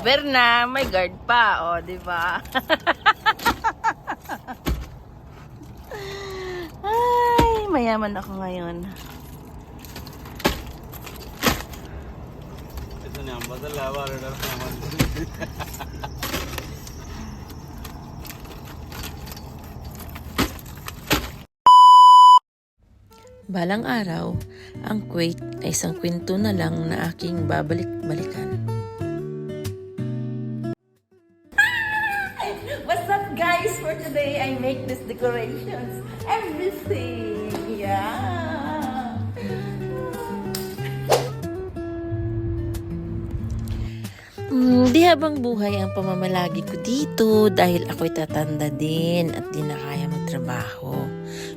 Verna, may guard pa, oh, di ba? Ay, mayaman ako ngayon. Balang araw, ang Kuwait ay isang kwento na lang na aking babalik-balikan. Guys? For today, I make these decorations. Everything! Yeah! Mm, di habang buhay ang pamamalagi ko dito dahil ako'y tatanda din at di na kaya magtrabaho.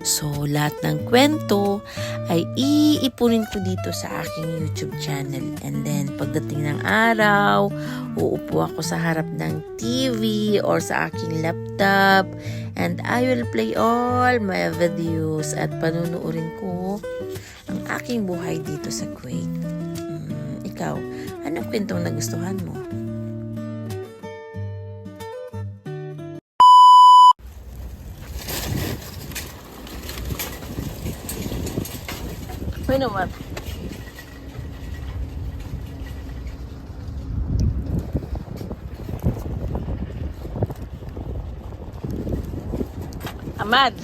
So, lahat ng kwento ay iipunin ko dito sa aking YouTube channel. And then, pagdating ng araw, uupo ako sa harap ng TV or sa aking laptop and I will play all my videos at panunuorin ko ang aking buhay dito sa Kuwait. Mm, ikaw, anong kwentong nagustuhan mo? Bueno, Mar. Ahmad.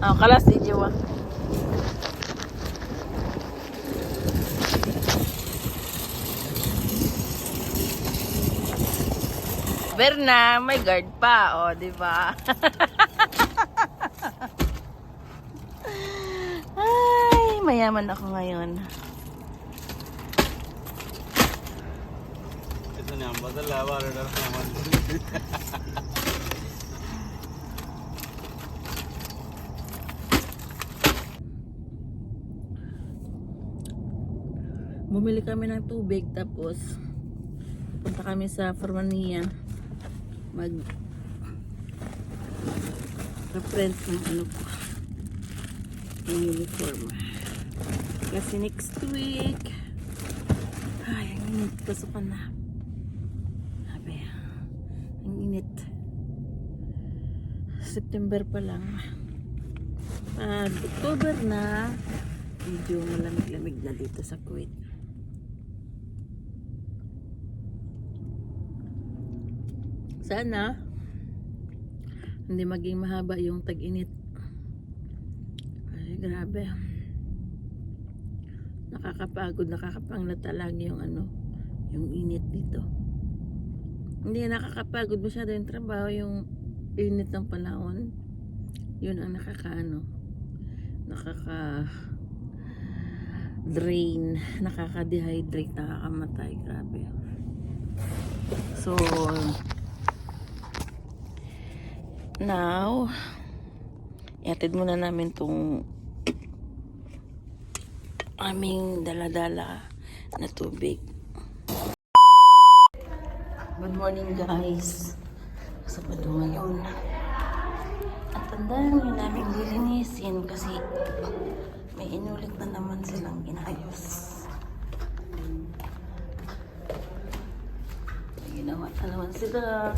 Oh, kalas di jiwa. Berna, may guard pa, oh, di ba? Ay, mayaman ako ngayon. Ito na, badal lawa, radar naman. Bumili kami ng tubig tapos punta kami sa Formania. Mag reference ng ano po yung uniform. Kasi next week ay ang init. Pasukan na. Sabi ang init. September pa lang. Pag October na medyo malamig-lamig na dito sa Kuwait Sana hindi maging mahaba yung tag-init. Ay, grabe. Nakakapagod, nakakapanglat talaga yung ano, yung init dito. Hindi nakakapagod masyado yung trabaho, yung init ng panahon. Yun ang nakakaano, nakaka drain, nakaka-dehydrate, nakakamatay. Grabe. So, Now, iatid muna namin tong aming dala-dala na tubig. Good morning guys. Sa pado ngayon. At ang dami namin lilinisin kasi may inulit na naman silang inayos. May ginawa na naman sila.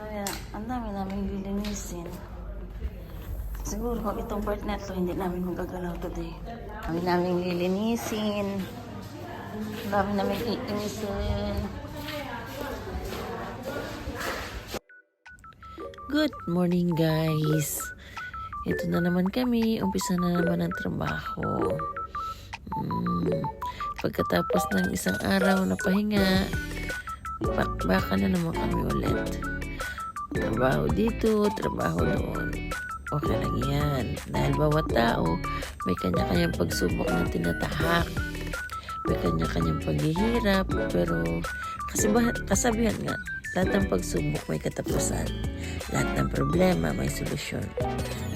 Kaya, ang dami namin lilinisin. Siguro kung itong part na ito, hindi namin magagalaw today. Kami namin lilinisin. Dami namin lilinisin. Good morning guys. Ito na naman kami. Umpisa na naman ang trabaho. Mm, pagkatapos ng isang araw na pahinga, bakbaka na naman kami ulit. Trabaho dito, trabaho doon. Okay lang yan. Dahil bawat tao, may kanya-kanyang pagsubok na tinatahak. May kanya-kanyang paghihirap. Pero, kasi ba, kasabihan nga, lahat ng pagsubok may katapusan. Lahat ng problema may solusyon.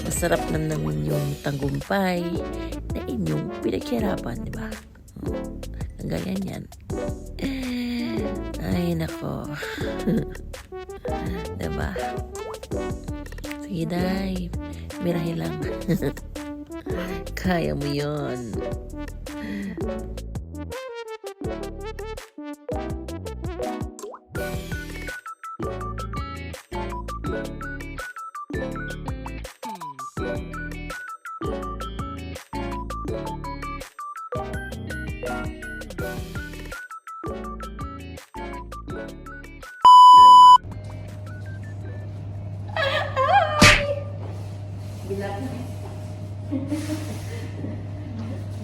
Masarap na namin yung tagumpay na inyong pinaghirapan, di ba? Ang ganyan yan. Ay, nako. diba? Sige, Day. Mirahe lang. Kaya mo yon.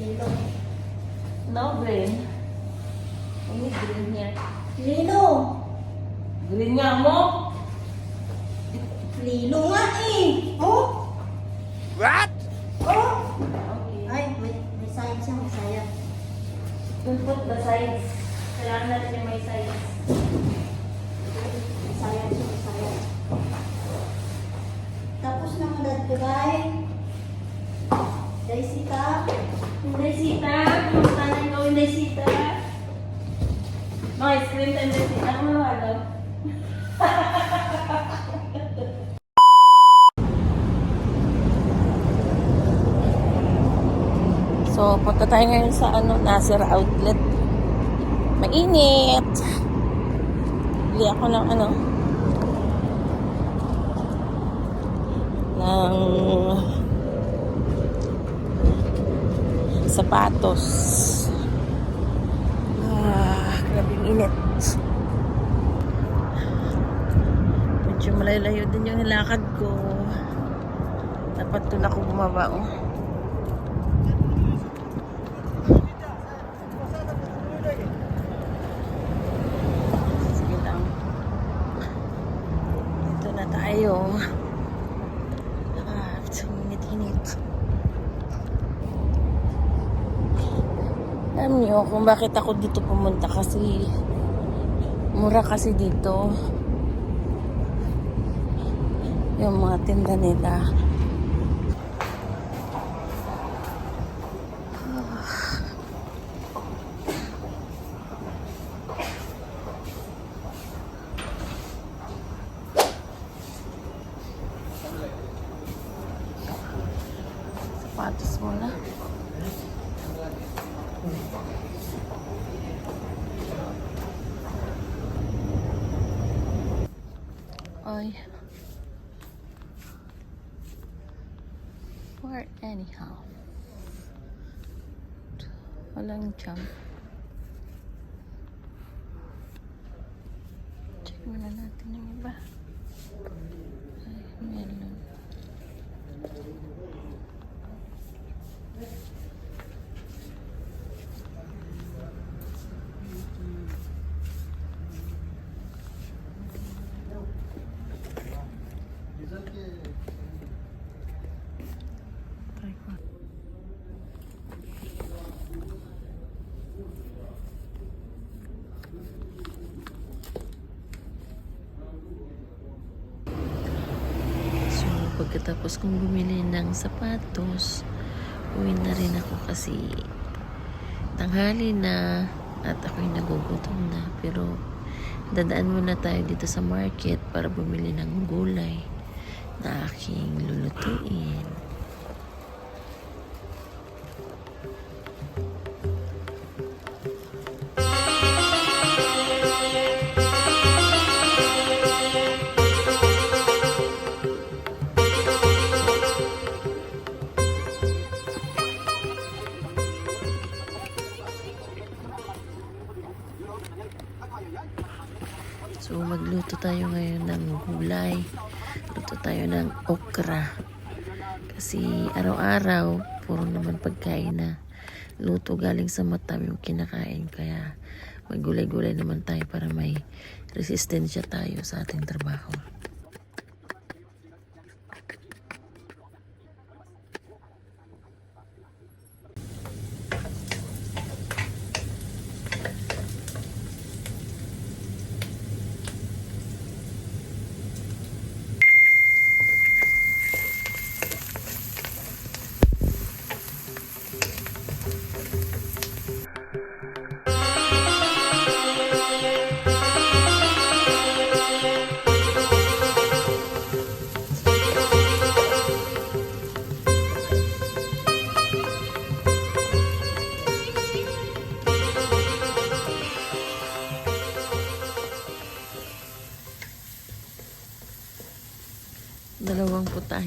Lilo. No green. Ini green niya. Lilo. Green nga mo. Lilo nga eh. Oh. What? Oh. Ay, may, may sayang siya, may sayang. Don't put the sides. Kailangan natin yung may sides. May sayang siya, may sayang. Tapos na madad ko guys. Inday Sita, kumusta na ikaw, Inday Sita? Mga screen time, Inday Sita. Ano? So, punta tayo ngayon sa ano, Nasir Outlet. Mainit! Bili ako ng ano, ng sapatos. Ah, grabing init. Medyo malayo din yung nilakad ko. Dapat doon ako bumaba, oh. Sige lang. Dito na tayo. Ah, init-init. Alam niyo kung bakit ako dito pumunta kasi mura kasi dito. Yung mga tinda nila. Sapatos muna. Ay. Or anyhow. Walang jump. Pagkatapos kong bumili ng sapatos, uwi na rin ako kasi tanghali na at ako'y nagugutom na. Pero, dadaan muna tayo dito sa market para bumili ng gulay na aking lulutuin. Tayo ngayon ng gulay. Luto tayo ng okra. Kasi araw-araw, puro naman pagkain na luto galing sa mata yung kinakain. Kaya maggulay-gulay naman tayo para may resistensya tayo sa ating trabaho.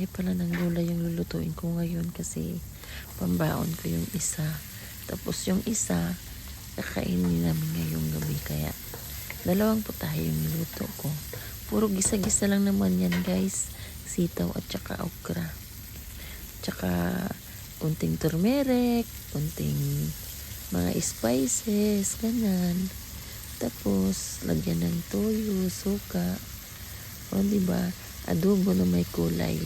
Putahe pala ng gulay yung lulutuin ko ngayon kasi pambaon ko yung isa. Tapos yung isa, kakainin namin ngayong gabi. Kaya dalawang putahe yung niluto ko. Puro gisa-gisa lang naman yan guys. Sitaw at saka okra. Tsaka Kunting turmeric, kunting mga spices, ganan. Tapos, lagyan ng toyo, suka. O, ba? Adobo na may kulay.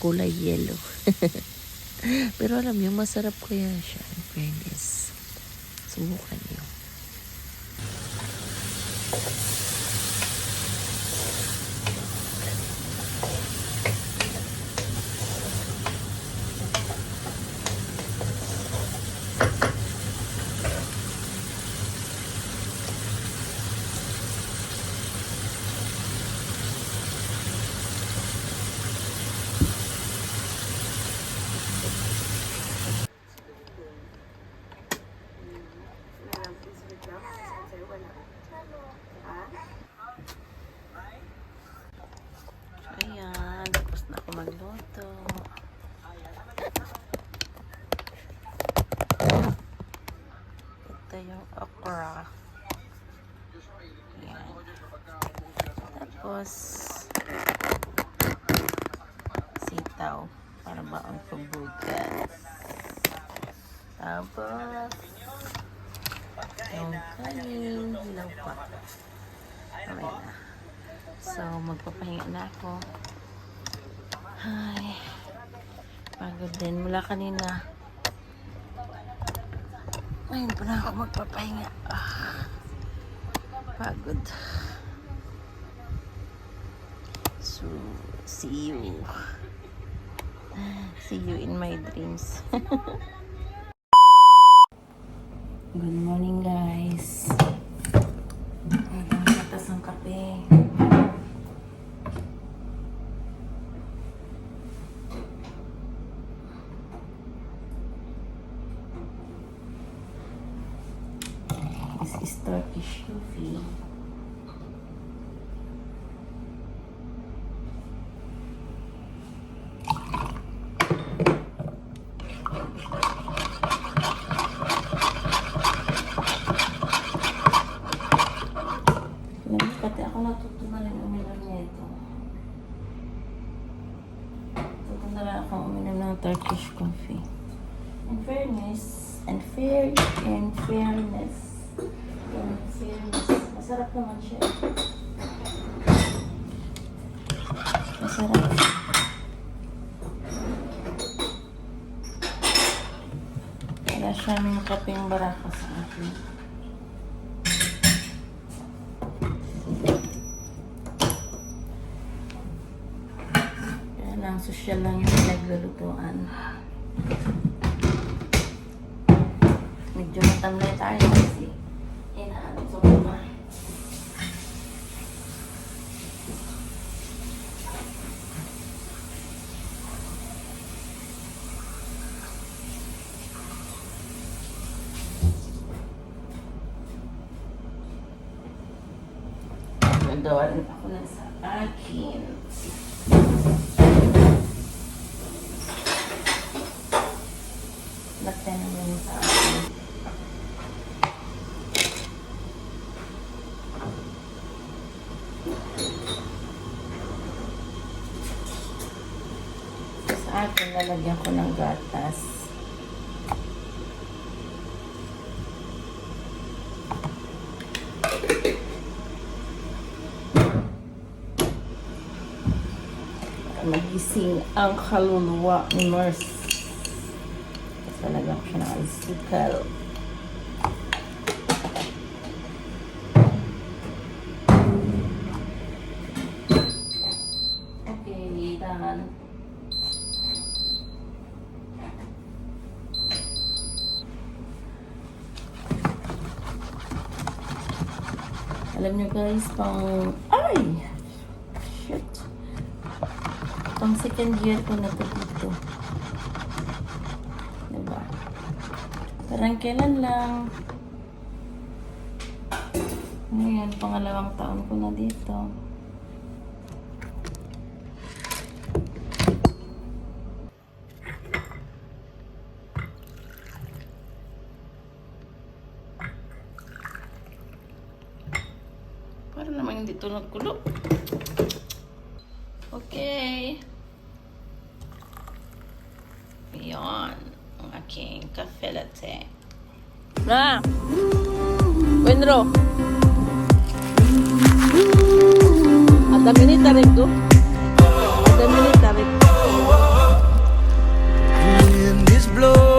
Kulay yellow. Pero alam niyo, masarap kaya siya. In fairness. Subukan niyo. Ayan, tapos na ako magluto. Ito yung okra. Ayan. Tapos, sitaw para baon pagbugas. Tapos, yung kanin, hilaw pa. Okay na. So, magpapahinga na ako. Ay, pagod din. Mula kanina. Ngayon pa na ako magpapahinga. Ah, pagod. So, see you. See you in my dreams. Good morning, guys. Ang katas ng kape. This is Turkish coffee. Alam pati ako natuto na rin uminom nito. Natuto na ako uminom ng Turkish coffee. In fairness, and fair, in fairness, masarap naman siya. Masarap. Wala siyang kaping baraka sa akin. Kaya lang, social lang yung pinaglulutuan. Medyo matamlay tayo kasi inaano sa mga. Rin ako na sa akin. Lagyan na yun sa akin. Sa akin, lalagyan ko ng gatas. Magising ang kaluluwa ni. Tapos lalagyan ko siya ng. Okay, done. Alam niyo guys, pang... Ay! Shit. Pang second year ko na to dito. Diba? Parang kailan lang. Ngayon, pangalawang taon ko na dito. Para naman hindi ito nagkulo. Okay. Yan. Ang aking cafe latte. Na! Winro! At dami ni tarik do. At dami ni tarik. Wind is blowing